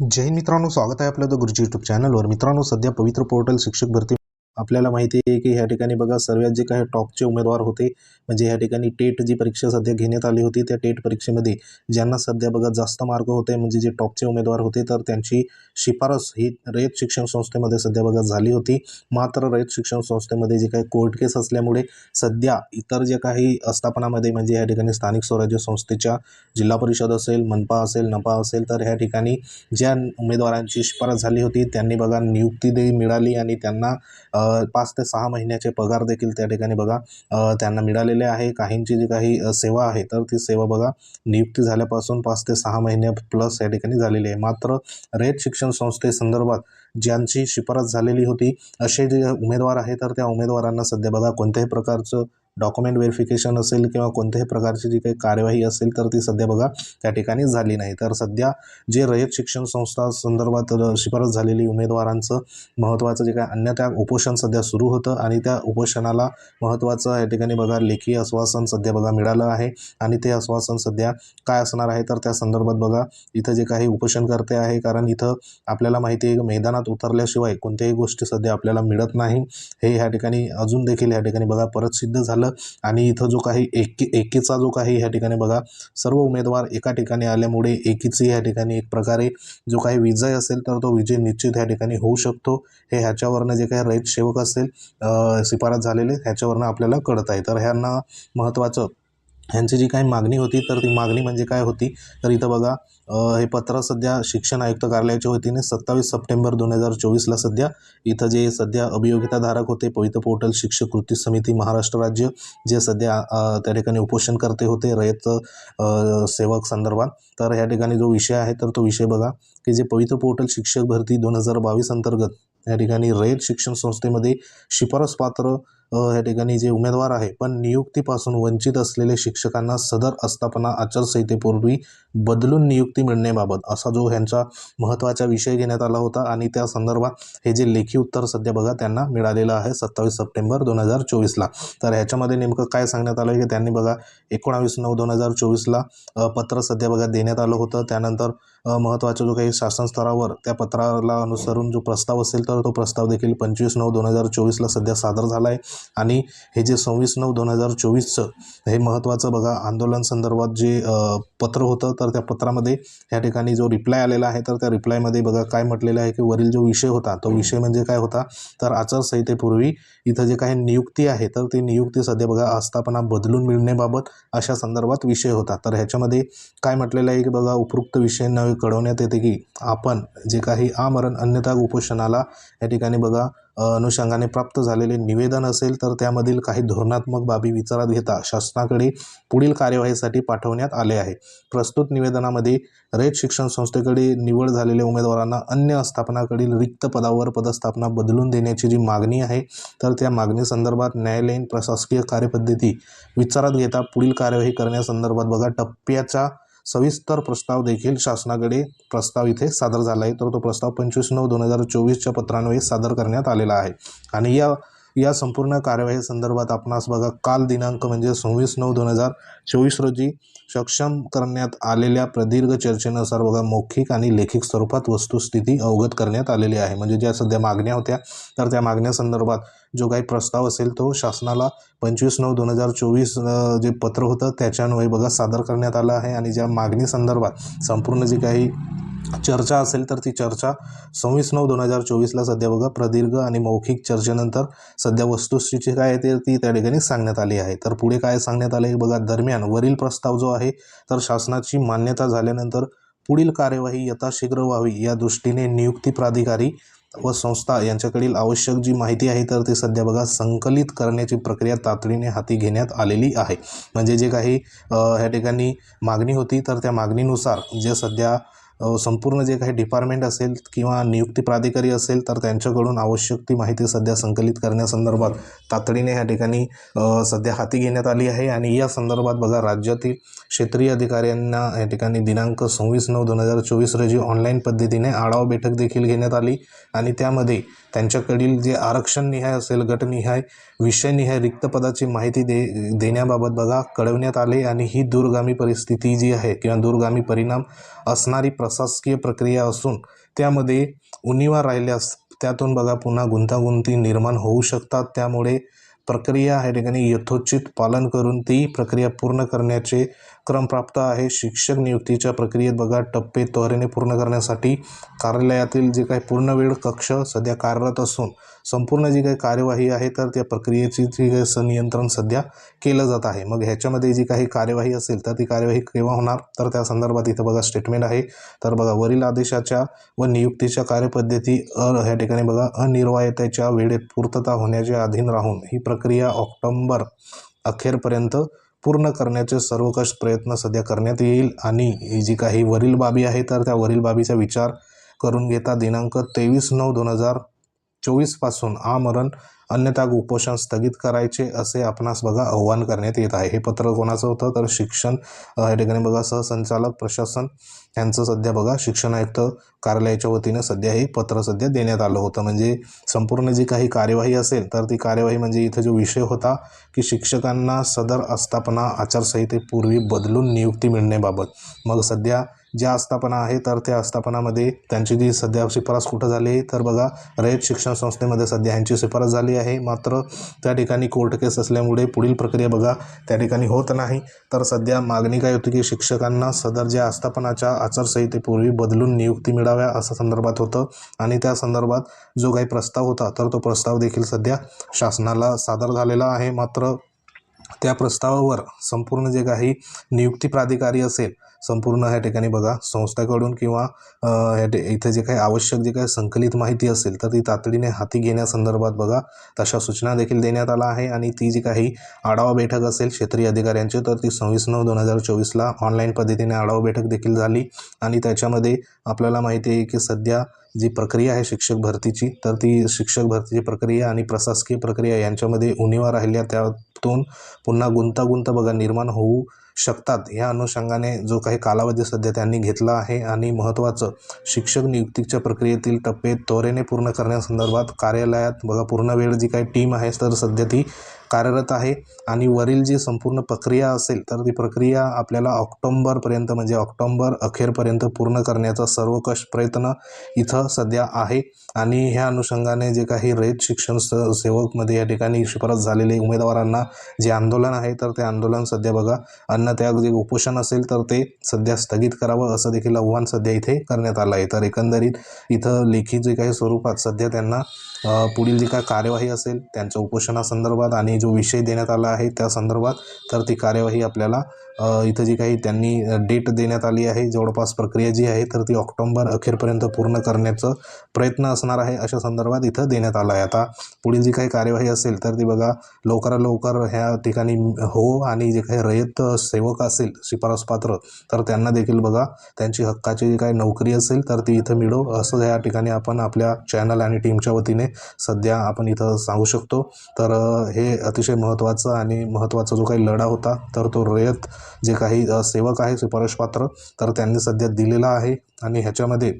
जय मित्रांनो स्वागत आहे आपलं द गुरुजी यूट्यूब चॅनलवर मित्रांनो सध्या पवित्र पोर्टल शिक्षक भरती आपल्याला माहिती आहे की ह्या ठिकाणी बघा सर्वात जे काही टॉपचे उमेदवार होते म्हणजे ह्या ठिकाणी टेट जी परीक्षा सध्या घेण्यात आली होती त्या टेट परीक्षेमध्ये ज्यांना सध्या बघा जास्त मार्क होते म्हणजे जे टॉपचे उमेदवार होते तर त्यांची शिफारस ही रयत शिक्षण संस्थेमध्ये सध्या बघा झाली होती. मात्र रयत शिक्षण संस्थेमध्ये जे काही कोर्ट केस असल्यामुळे सध्या इतर जे काही आस्थापनामध्ये म्हणजे या ठिकाणी स्थानिक स्वराज्य संस्थेच्या जिल्हा परिषद असेल मनपा असेल नपा असेल तर ह्या ठिकाणी ज्या उमेदवारांची शिफारस झाली होती त्यांनी बघा नियुक्ती दे मिळाली आणि त्यांना पाच ते सहा महिन्याचे पगार देखील त्या ठिकाणी बघा त्यांना मिळालेले आहे. काहींची जी काही सेवा आहे तर ती सेवा बघा नियुक्ती झाल्यापासून पाच ते सहा महिने प्लस या ठिकाणी झालेली आहे. मात्र रेत शिक्षण संस्थेसंदर्भात ज्यांची शिफारस झालेली होती असे जे उमेदवार आहे तर त्या उमेदवारांना सध्या बघा कोणत्याही प्रकारचं डॉक्युमेंट व्हेरिफिकेशन असेल किंवा कोणत्याही प्रकारची जी काही कार्यवाही असेल तर ती सध्या बघा त्या ठिकाणी झाली नाही. तर सध्या जे रयत शिक्षण संस्था संदर्भात शिफारस झालेली उमेदवारांचं महत्त्वाचं जे काय अन्यथा उपोषण सध्या सुरू होतं आणि त्या उपोषणाला महत्त्वाचं या ठिकाणी बघा लेखी आश्वासन सध्या बघा मिळालं आहे. आणि ते आश्वासन सध्या काय असणार आहे तर त्या संदर्भात बघा इथं जे काही उपोषण करते आहे कारण इथं आपल्याला माहिती आहे की मैदानात उतरल्याशिवाय कोणत्याही गोष्टी सध्या आपल्याला मिळत नाही. हे ह्या ठिकाणी अजून देखील ह्या ठिकाणी बघा परत सिद्ध झालं आणि इथं जो काही एकी एकीचा जो काही ह्या ठिकाणी बघा सर्व उमेदवार एका ठिकाणी आल्यामुळे एकीची ह्या ठिकाणी एक प्रकारे जो काही विजय असेल तर तो विजय निश्चित ह्या ठिकाणी होऊ शकतो. हे ह्याच्यावरनं जे काही रयत सेवक असेल शिफारस झालेले ह्याच्यावरनं आपल्याला कळत आहे तर ह्यांना महत्त्वाचं ह्यांची जी काही मागणी होती तर ती मागणी म्हणजे काय होती? तर इथं बघा हे पत्र सध्या शिक्षण आयुक्त कार्यालयाच्या वतीने सत्तावीस सप्टेंबर दोन हजार चोवीसला सध्या इथं जे सध्या अभियोगिताधारक होते पवित्र पोर्टल शिक्षक कृती समिती महाराष्ट्र राज्य जे सध्या त्या ठिकाणी उपोषण करते होते रयत सेवक संदर्भात. तर ह्या ठिकाणी जो विषय आहे तर तो विषय बघा की जे पवित्र पोर्टल शिक्षक भरती दोन हजार बावीस अंतर्गत या ठिकाणी रयत शिक्षण संस्थेमध्ये शिफारस पात्र या ठिकाणी जे उमेदवार आहे पण नियुक्तीपासून वंचित असलेले शिक्षकांना सदर आस्थापना आचारसंहितेपूर्वी बदलून नियुक्ती मिळण्याबाबत असा जो ह्यांचा महत्त्वाचा विषय घेण्यात आला होता आणि त्या संदर्भात हे जे लेखी उत्तर सध्या बघा त्यांना मिळालेलं आहे सत्तावीस सप्टेंबर दोन हजार चोवीसला. तर ह्याच्यामध्ये नेमकं काय सांगण्यात आलं आहे की त्यांनी बघा एकोणावीस नऊ दोन हजार चोवीसला पत्र सध्या बघा देण्यात आलं होतं. त्यानंतर अ, महत्त्वाचा जो काही शासन स्तरावर त्या पत्राला अनुसरून जो प्रस्ताव असेल तर तो प्रस्ताव देखील पंचवीस नऊ दोन हजार चोवीसला सध्या सादर झाला आहे. आणि हे जे सव्वीस नऊ दोन हजार चोवीसचं हे महत्त्वाचं बघा आंदोलन संदर्भात जे पत्र होतं तर त्या पत्रामध्ये या ठिकाणी जो रिप्लाय आलेला आहे तर त्या रिप्लायमध्ये बघा काय म्हटलेलं आहे की वरील जो विषय होता तो विषय म्हणजे काय होता तर आचारसंहितेपूर्वी इथं जे काही नियुक्ती आहे तर ती नियुक्ती सध्या बघा आस्थापना बदलून मिळण्याबाबत अशा संदर्भात विषय होता. तर ह्याच्यामध्ये काय म्हटलेलं आहे की बघा उपरोक्त विषय नवे कळवण्यात येते की आपण जे काही आमरण अन्यथा उपोषणाला या ठिकाणी बघा अनुषंगाने प्राप्त झालेले निवेदन असेल तर त्यामधील काही धोरणात्मक बाबी विचारात घेता शासनाकडे पुढील कार्यवाहीसाठी पाठवण्यात आले आहे. प्रस्तुत निवेदनामध्ये रयत शिक्षण संस्थेकडे निवड झालेल्या उमेदवारांना अन्य आस्थापनाकडील रिक्त पदावर पदस्थापना बदलून देण्याची जी मागणी आहे तर त्या मागणीसंदर्भात न्यायालयीन प्रशासकीय कार्यपद्धती विचारात घेता पुढील कार्यवाही करण्यासंदर्भात बघा टप्प्याचा सविस्तर प्रस्ताव देखील शासनाकडे प्रस्ताव इथे सादर झाला आहे. तर तो प्रस्ताव पंचवीस नऊ दोन हजार चोवीसच्या पत्रान्वये सादर करण्यात आलेला आहे. आणि या या संपूर्ण कार्यवाही संदर्भात आपणास बघा काल दिनांक म्हणजे सव्वीस नऊ दोन हजार चोवीस रोजी सक्षम करण्यात आलेल्या प्रदीर्घ चर्चेनुसार बघा मौखिक आणि लेखिक स्वरूपात वस्तुस्थिती अवगत करण्यात आलेली आहे. म्हणजे ज्या सध्या मागण्या होत्या तर त्या मागण्यासंदर्भात जो काही प्रस्ताव असेल तो शासनाला पंचवीस नऊ दोन हजार चोवीस जे पत्र होतं त्याच्यान्वये बघा सादर करण्यात आलं आहे. आणि ज्या मागणी संदर्भात संपूर्ण जी काही चर्चा असेल तर ती चर्चा सव्वीस नऊ दोन हजार चोवीसला सध्या बघा प्रदीर्घ आणि मौखिक चर्चेनंतर सध्या वस्तुस्थिती काय आहे ते ती त्या ठिकाणी सांगण्यात आली आहे. तर पुढे काय सांगण्यात आले बघा दरम्यान वरील प्रस्ताव जो आहे तर शासनाची मान्यता झाल्यानंतर पुढील कार्यवाही यथाशीघ्र व्हावी या दृष्टीने नियुक्ती प्राधिकारी व संस्था यांच्याकडील आवश्यक जी माहिती आहे तर ती सध्या बघा संकलित करण्याची प्रक्रिया तातडीने हाती घेण्यात आलेली आहे. म्हणजे जे काही ह्या ठिकाणी मागणी होती तर त्या मागणीनुसार जे सध्या संपूर्ण जे काही डिपार्टमेंट असेल किंवा नियुक्ती प्राधिकारी असेल तर त्यांच्याकडून आवश्यक ती माहिती सध्या संकलित करण्यासंदर्भात तातडीने ह्या ठिकाणी सध्या हाती घेण्यात आली आहे. आणि या संदर्भात बघा राज्यातील क्षेत्रीय अधिकाऱ्यांना या ठिकाणी दिनांक सव्वीस नऊ दोन हजार चोवीस रोजी ऑनलाईन पद्धतीने आढावा बैठक देखील घेण्यात आली. आणि त्यामध्ये त्यांच्याकडील जे आरक्षणनिहाय असेल गटनिहाय विषयनिहाय रिक्त पदाची माहिती दे देण्याबाबत बघा कळवण्यात आले. आणि ही दूरगामी परिस्थिती जी आहे किंवा दूरगामी परिणाम असणारी प्र प्रशासकीय प्रक्रिया असून त्यामध्ये उणिवा राहिल्यास त्यातून बघा पुन्हा गुंतागुंती निर्माण होऊ शकतात. त्यामुळे प्रक्रिया ह्या ठिकाणी यथोचित पालन करून ती प्रक्रिया पूर्ण करण्याचे क्रम प्राप्त आहे. शिक्षक नियुक्तीच्या प्रक्रियेत बघा टप्पे त्वरेने पूर्ण करण्यासाठी कार्यालयातील जे काही पूर्णवेळ कक्ष सध्या कार्यरत असून संपूर्ण जी काही कार्यवाही आहे तर त्या प्रक्रियेची जी काही संनियंत्रण सध्या केलं जात आहे. मग ह्याच्यामध्ये जी काही कार्यवाही असेल तर ती कार्यवाही केव्हा होणार? तर त्या संदर्भात इथं बघा स्टेटमेंट आहे. तर बघा वरील आदेशाच्या व नियुक्तीच्या कार्यपद्धती अ ह्या ठिकाणी बघा अनिर्वायतेच्या वेळेत पूर्तता होण्याच्या अधीन राहून ही प्रक्रिया ऑक्टोंबर अखेरपर्यंत पूर्ण करण्याचे सर्वकष प्रयत्न सध्या करण्यात येईल. आणि ही जी काही वरील बाबी आहे तर त्या वरील बाबीचा विचार करून घेता दिनांक तेवीस नऊ दोन हजार चोवीसपासून आमरण अन्यथा उपोषण स्थगित करायचे असे आपणास बघा आव्हान करण्यात येत आहे. हे पत्र कोणाचं होतं? तर शिक्षण या ठिकाणी बघा सहसंचालक प्रशासन यांचं सध्या बघा शिक्षण आयुक्त कार्यालयाच्या वतीनं सध्या हे पत्र सध्या देण्यात आलं होतं. म्हणजे संपूर्ण जी काही कार्यवाही असेल तर ती कार्यवाही म्हणजे इथं जो विषय होता की शिक्षकांना सदर आस्थापना आचारसंहितेपूर्वी बदलून नियुक्ती मिळण्याबाबत. मग सध्या ज्या आस्थापना आहे तर त्या आस्थापनामध्ये त्यांची जी सध्या शिफारस कुठं झाली आहे तर बघा रयत शिक्षण संस्थेमध्ये सध्या यांची शिफारस झाली आहे. मात्र त्या ठिकाणी कोर्ट केस असल्यामुळे पुढील प्रक्रिया बघा त्या ठिकाणी होत नाही. तर सध्या मागणी काय होती की शिक्षकांना सदर ज्या आस्थापनाच्या आचारसंहितेपूर्वी बदलून नियुक्ती मिळाव्या असं संदर्भात होतं. आणि त्या संदर्भात जो काही प्रस्ताव होता तर तो प्रस्ताव देखील सध्या शासनाला सादर झालेला आहे. मात्र त्या प्रस्तावावर संपूर्ण जे काही नियुक्ती प्राधिकारी असेल संपूर्ण ह्या ठिकाणी बघा संस्थेकडून किंवा ह्या इथे जे काही आवश्यक जे काही संकलित माहिती असेल तर ती तातडीने हाती घेण्यासंदर्भात बघा तशा सूचना देखील देण्यात आला आहे. आणि ती जी काही आढावा बैठक असेल क्षेत्रीय अधिकाऱ्यांची तर ती सव्वीस नऊ दोन हजार चोवीसला ऑनलाईन पद्धतीने आढावा बैठक देखील झाली. आणि त्याच्यामध्ये आपल्याला माहिती आहे की सध्या जी प्रक्रिया आहे शिक्षक भरतीची तर ती शिक्षक भरतीची प्रक्रिया आणि प्रशासकीय प्रक्रिया यांच्यामध्ये उणिवा राहिल्या. त्यातून पुन्हा गुंतागुंत बघा निर्माण होऊ शकतात. या अनुषंगाने जो काही कालावधी सध्या त्यांनी घेतला आहे आणि महत्त्वाचं शिक्षक नियुक्तीच्या प्रक्रियेतील टप्पे त्वरेने पूर्ण करण्यासंदर्भात कार्यालयात बघा पूर्ण वेळ जी काही टीम आहे तर सध्या ती कार्यरत आहे आणि वरील जी संपूर्ण प्रक्रिया असेल तर ती प्रक्रिया आपल्याला ऑक्टोंबरपर्यंत म्हणजे ऑक्टोंबर अखेरपर्यंत पूर्ण करण्याचा सर्वकष प्रयत्न इथं सध्या आहे. आणि ह्या अनुषंगाने जे काही रयत शिक्षण स सेवकमध्ये या ठिकाणी शिफारस झालेले उमेदवारांना जे आंदोलन आहे तर ते आंदोलन सध्या बघा अन्नत्याग जे उपोषण असेल तर ते सध्या स्थगित करावं असं देखील आव्हान सध्या इथे करण्यात आलं आहे. तर एकंदरीत इथं लेखी जे काही स्वरूपात सध्या त्यांना पुढील जी काय कार्यवाही असेल त्यांच्या उपोषणासंदर्भात आणि जो विषय देण्यात आला आहे त्या संदर्भात तर ती कार्यवाही आपल्याला इथं जी काही त्यांनी डेट देण्यात आली आहे जवळपास प्रक्रिया जी आहे तर ती ऑक्टोंबर अखेरपर्यंत पूर्ण करण्याचं प्रयत्न असणार आहे अशा संदर्भात इथं देण्यात आला आहे. आता पुढील जी काही कार्यवाही असेल तर ती बघा लवकरात लवकर ह्या ठिकाणी हो आणि जे काही रयत सेवक असेल शिफारसपात्र तर त्यांना देखील बघा त्यांची हक्काची जी काही नोकरी असेल तर ती इथं मिळो असं या ठिकाणी आपण आपल्या चॅनल आणि टीमच्या वतीने सध्या आपण इथं सांगू शकतो. तर हे अतिशय महत्त्वाचं आणि महत्त्वाचा जो काही लढा होता तर तो रयत जे काही सेवक आहे शिफारसपात्र तर त्यांनी सध्या दिलेला आहे. आणि ह्याच्यामध्ये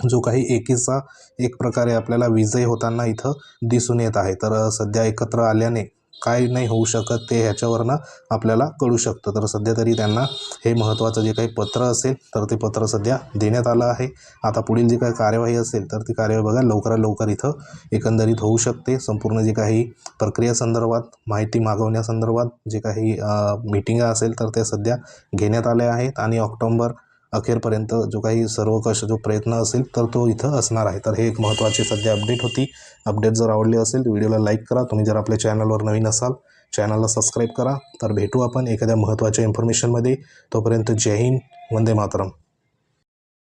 जो काही एकीचा एक प्रकारे आपल्याला विजय होताना इथं दिसून येत आहे. तर सध्या एकत्र आल्याने काय नाही होऊ शकत ते ह्याच्यावरनं आपल्याला कळू शकतं. तर सध्या तरी त्यांना हे महत्त्वाचं जे काही पत्र असेल तर ते पत्र सध्या देण्यात आलं आहे. आता पुढील जी काही कार्यवाही असेल तर ती कार्यवाही बघा लवकरात लवकर इथं एकंदरीत होऊ शकते. संपूर्ण जे काही प्रक्रियेसंदर्भात माहिती मागवण्यासंदर्भात जे काही मीटिंग असेल तर त्या सध्या घेण्यात आल्या आहेत. आणि ऑक्टोंबर अखेरपर्यंत जो काही सर्वकष जो प्रयत्न असेल तर तो इथं असणार आहे. तर हे एक महत्त्वाची सध्या अपडेट होती. अपडेट जर आवडली असेल तर व्हिडिओला लाईक करा. तुम्ही जर आपल्या चॅनलवर नवीन असाल चॅनलला सबस्क्राईब करा. तर भेटू आपण एखाद्या महत्त्वाच्या इन्फॉर्मेशनमध्ये तोपर्यंत जय हिंद वंदे मातरम.